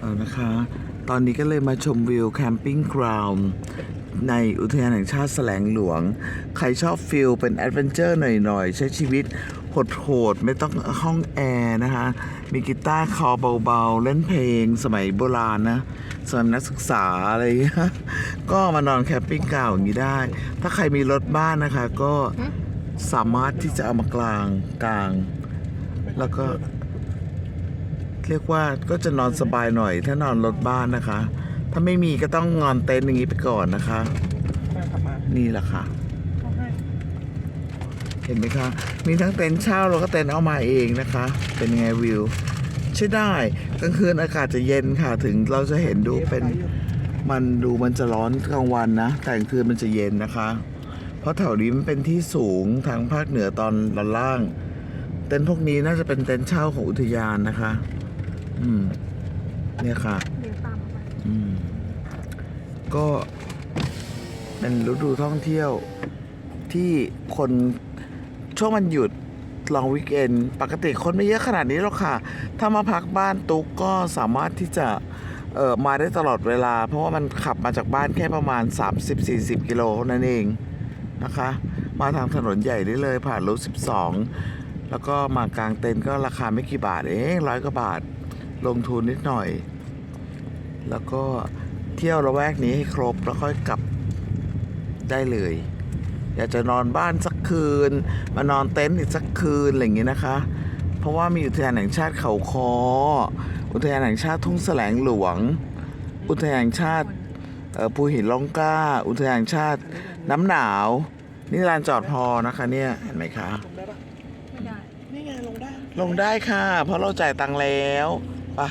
เอานะคะ ตอนนี้ก็เลยมาชมวิวแคมปิ้งกราวน์ในอุทยานแห่งชาติแสลงหลวง ใครชอบฟิลเป็นแอดเวนเจอร์หน่อยๆ ใช้ชีวิตโหดๆ ไม่ต้องห้องแอร์นะคะ มีกีตาร์คอเบาๆ เล่นเพลงสมัยโบราณนะสมัยนักศึกษาอะไรอย่างเงี้ยก็มานอนแคมปิ้งกราวน์อย่างนี้ได้ ถ้าใครมีรถบ้านนะคะก็สามารถที่จะเอามากลางกลาง แล้วก็ เรียกว่าก็จะนอนสบายหน่อย ถ้านอนรถบ้านนะคะ ถ้าไม่มีก็ต้องนอนเต็นท์อย่างนี้ไปก่อนนะคะ นี่แหละค่ะ เห็นไหมคะ มีทั้งเต็นท์เช่าแล้วก็เต็นท์เอามาเองนะคะ เป็นไงวิวใช่ได้กลางคืนอากาศจะเย็นค่ะ ถึงเราจะเห็นดูเป็นมันดูมันจะร้อนกลางวันนะ แต่กลางคืนมันจะเย็นนะคะ เพราะแถวนี้มันเป็นที่สูงทางภาคเหนือตอนตอนล่าง เต็นท์พวกนี้น่าจะเป็นเต็นท์เช่าของอุทยานนะคะ อืม เนี่ยค่ะ เดี๋ยวตามเข้าไปอืม ก็เป็นฤดูท่องเที่ยวที่คนช่วงมันหยุดลองวิกเอนปกติคนไม่เยอะขนาดนี้หรอกค่ะ ถ้ามาพักบ้านตุ๊กก็สามารถที่จะเออมาได้ตลอดเวลา เพราะว่ามันขับมาจากบ้านแค่ประมาณ 30-40 กิโลนั่นเองนะคะ มาทางถนนใหญ่ได้เลยผ่านรูท12 แล้วก็มากลางเต็นท์ก็ราคาไม่กี่บาทเองร้อยกว่าบาท ลงทุนนิดหน่อย แล้วก็เที่ยวละแวกนี้ให้ครบแล้วค่อยกลับได้เลย อยากจะนอนบ้านสักคืน มานอนเต็นท์อีกสักคืนอะไรอย่างงี้นะคะ เพราะว่ามีอุทยานแห่งชาติเขาคอ อุทยานแห่งชาติทุ่งแสลงหลวง อุทยานแห่งชาติเอ่อภูหินล่องกล้า อุทยานแห่งชาติน้ำหนาว นี่ลานจอดพอนะคะเนี่ยเห็นไหมคะลงได้ปะไม่ได้นี่ไงลงได้ ลงได้ค่ะ เพราะเราจ่ายตังค์แล้ว ไปะ